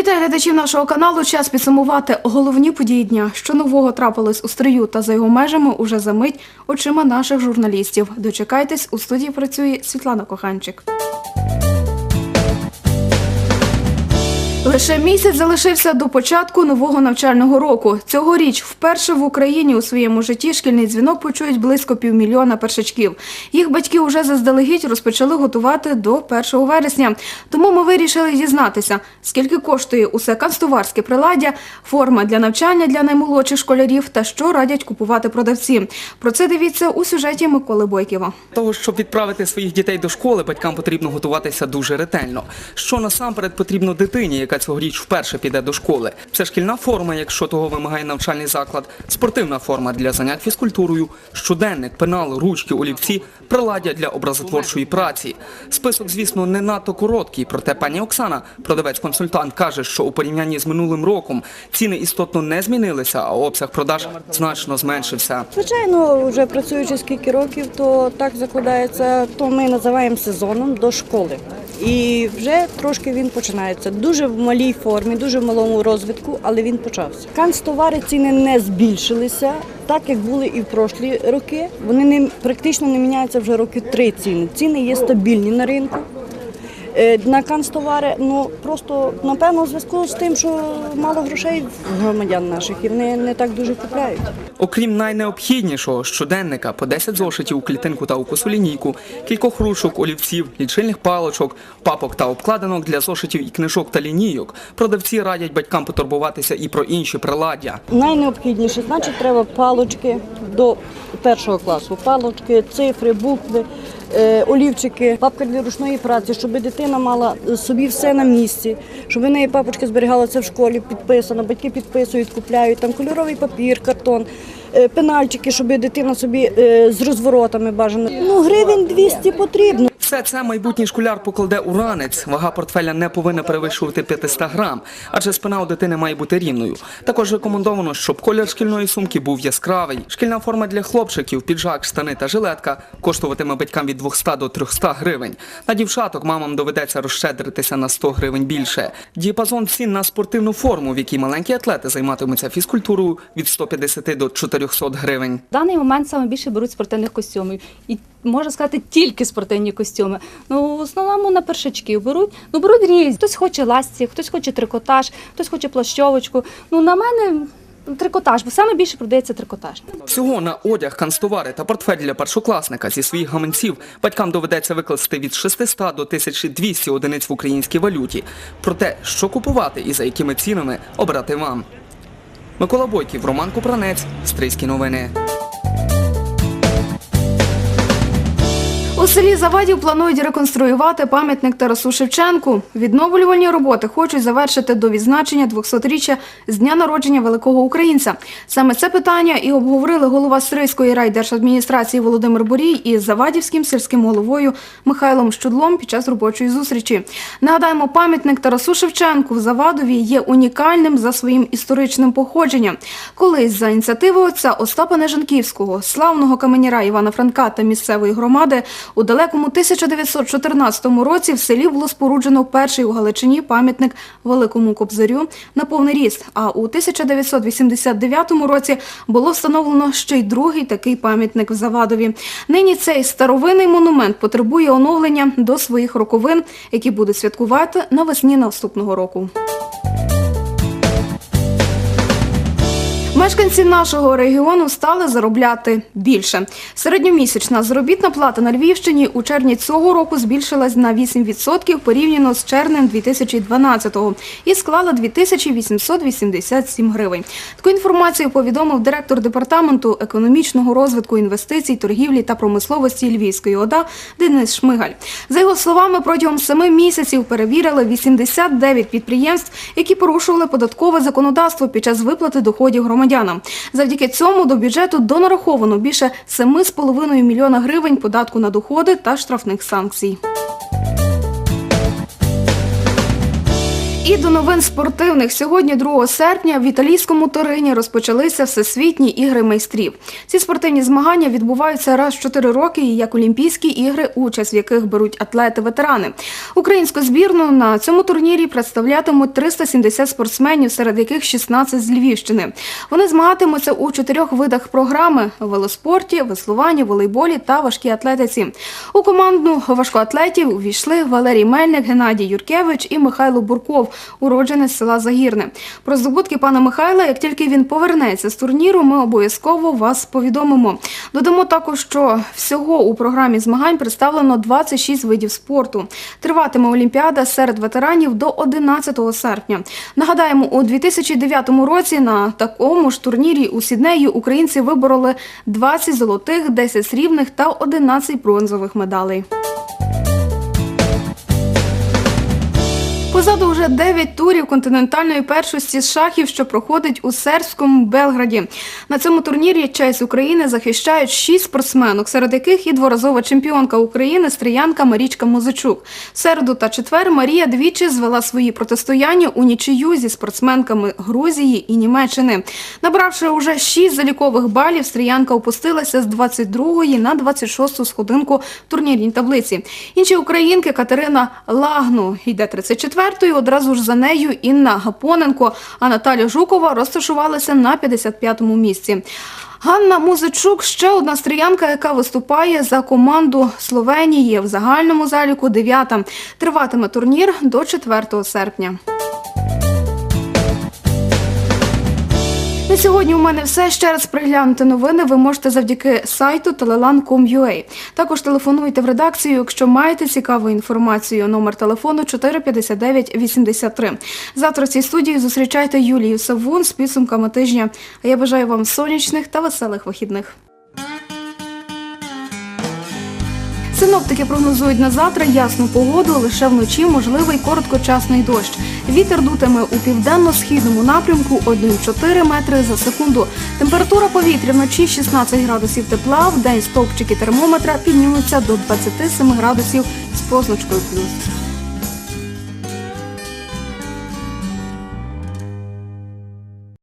Вітаю глядачів нашого каналу. Час підсумувати головні події дня. Що нового трапилось у стрию та за його межами уже за мить очима наших журналістів. Дочекайтесь, у студії працює Світлана Коханчик. Лише місяць залишився до початку нового навчального року. Цьогоріч вперше в Україні у своєму житті шкільний дзвінок почують близько півмільйона першачків. Їх батьки вже заздалегідь розпочали готувати до 1 вересня. Тому ми вирішили дізнатися, скільки коштує усе канцтоварське приладдя, форма для навчання для наймолодших школярів та що радять купувати продавці. Про це дивіться у сюжеті Миколи Бойківа. Того, щоб відправити своїх дітей до школи, батькам потрібно готуватися дуже ретельно. Що насамперед потрібно дитині, яка цьогоріч вперше піде до школи? Це шкільна форма, якщо того вимагає навчальний заклад, спортивна форма для занять фізкультурою, щоденник, пенал, ручки, олівці, приладдя для образотворчої праці. Список, звісно, не надто короткий, проте пані Оксана, продавець-консультант, каже, що у порівнянні з минулим роком ціни істотно не змінилися, а обсяг продаж значно зменшився. Звичайно, вже працюючи скільки років, то так закладається, то ми називаємо сезоном до школи. І вже трошки він починається. Дуже в малій формі, дуже в малому розвитку, але він почався. Канцтовари ціни не збільшилися, так як були і в прошлі роки. Вони не практично не міняються вже роки три ціни. Ціни є стабільні на ринку. Е, На канцтовари, ну просто напевно, у зв'язку з тим, що мало грошей в громадян наших, і вони не так дуже купляють. Окрім найнеобхіднішого щоденника по 10 зошитів у клітинку та укусу лінійку, кількох ручок, олівців, лічильних паличок, папок та обкладинок для зошитів і книжок та лінійок, продавці радять батькам потурбуватися і про інші приладдя. Найнеобхідніше, значить, треба палочки до першого класу. Палочки, цифри, букви, олівчики, папка для ручної праці, щоб дитина мала собі все на місці, щоб в неї папочка зберігалася в школі, підписана, батьки підписують, купляють там кольоровий папір, картон. Е, Пенальчики, щоб дитина собі е, з розворотами бажано. Ну, гривень 200 потрібно. Все це майбутній школяр покладе у ранець. Вага портфеля не повинна перевищувати 500 грам, адже спина у дитини має бути рівною. Також рекомендовано, щоб колір шкільної сумки був яскравий. Шкільна форма для хлопчиків, піджак, штани та жилетка коштуватиме батькам від 200 до 300 гривень. На дівчаток мамам доведеться розщедритися на 100 гривень більше. Діапазон цін на спортивну форму, в якій маленькі атлети займатимуться фізкультурою від 150 до 400 гривень. В даний момент саме більше беруть спортивних костюмів. І можна сказати, тільки спортивні костюми. Ну, в основному на першачків беруть. Ну, беруть різні. Хтось хоче ласті, хтось хоче трикотаж, хтось хоче плащовочку. Ну, на мене трикотаж, бо саме більше продається трикотаж. Всього на одяг, канцтовари та портфель для першокласника зі своїх гаманців батькам доведеться викласти від 600 до 1200 одиниць в українській валюті. Про те, що купувати і за якими цінами обрати вам. Микола Бойків, Роман Купранець, Стрийські новини. Селі Завадів планують реконструювати пам'ятник Тарасу Шевченку. Відновлювальні роботи хочуть завершити до відзначення 200-річчя з дня народження великого українця. Саме це питання і обговорили голова Стрийської райдержадміністрації Володимир Борій із Завадівським сільським головою Михайлом Щудлом під час робочої зустрічі. Нагадаємо, пам'ятник Тарасу Шевченку в Завадові є унікальним за своїм історичним походженням. Колись за ініціативи отця Остапа Нежанківського, славного каменяра Івана Франка та місцевої громади у далекому 1914 році в селі було споруджено перший у Галичині пам'ятник Великому Кобзарю на повний ріст. А у 1989 році було встановлено ще й другий такий пам'ятник в Завадові. Нині цей старовинний монумент потребує оновлення до своїх роковин, які будуть святкувати навесні наступного року. Мешканці нашого регіону стали заробляти більше. Середньомісячна заробітна плата на Львівщині у червні цього року збільшилась на 8% порівняно з червнем 2012-го і склала 2887 гривень. Таку інформацію повідомив директор департаменту економічного розвитку інвестицій, торгівлі та промисловості Львівської ОДА Денис Шмигаль. За його словами, протягом семи місяців перевірили 89 підприємств, які порушували податкове законодавство під час виплати доходів громадянам. Завдяки цьому до бюджету донараховано більше 7,5 мільйона гривень податку на доходи та штрафних санкцій. І до новин спортивних сьогодні, 2 серпня, в італійському Торині розпочалися всесвітні ігри майстрів. Ці спортивні змагання відбуваються раз в 4 роки, як Олімпійські ігри, участь в яких беруть атлети-ветерани. Українську збірну на цьому турнірі представлятимуть 370 спортсменів, серед яких 16 з Львівщини. Вони змагатимуться у чотирьох видах програми: велоспорті, веслуванні, волейболі та важкій атлетиці. У команду важкоатлетів увійшли Валерій Мельник, Геннадій Юркевич і Михайло Бурков, уродженець села Загірне. Про здобутки пана Михайла, як тільки він повернеться з турніру, ми обов'язково вас повідомимо. Додамо також, що всього у програмі змагань представлено 26 видів спорту. Триватиме Олімпіада серед ветеранів до 11 серпня. Нагадаємо, у 2009 році на такому ж турнірі у Сіднеї українці вибороли 20 золотих, 10 срібних та 11 бронзових медалей. Позаду вже 9 турів континентальної першості з шахів, що проходить у сербському Белграді. На цьому турнірі честь України захищають 6 спортсменок, серед яких і дворазова чемпіонка України стріянка Марічка Музичук. В середу та четвер Марія двічі звела свої протистояння у нічию зі спортсменками Грузії і Німеччини. Набравши уже 6 залікових балів, стріянка опустилася з 22-ї на 26-ту сходинку турнірній таблиці. Інші українки Катерина Лагну йде 34-ю, одразу ж за нею Інна Гапоненко, а Наталя Жукова розташувалася на 55-му місці. Ганна Музичук ще одна стріянка, яка виступає за команду Словенії в загальному заліку дев'ята. Триватиме турнір до 4 серпня. На сьогодні у мене все. Ще раз приглянути новини ви можете завдяки сайту telelan.com.ua. Також телефонуйте в редакцію, якщо маєте цікаву інформацію. Номер телефону 459 83. Завтра в цій студії зустрічайте Юлію Савун з підсумками тижня. А я бажаю вам сонячних та веселих вихідних. Синоптики прогнозують на завтра ясну погоду, лише вночі можливий короткочасний дощ. Вітер дутиме у південно-східному напрямку 1,4 метри за секунду. Температура повітря вночі 16 градусів тепла, в день стовпчики термометра піднімуться до 27 градусів з позначкою плюс.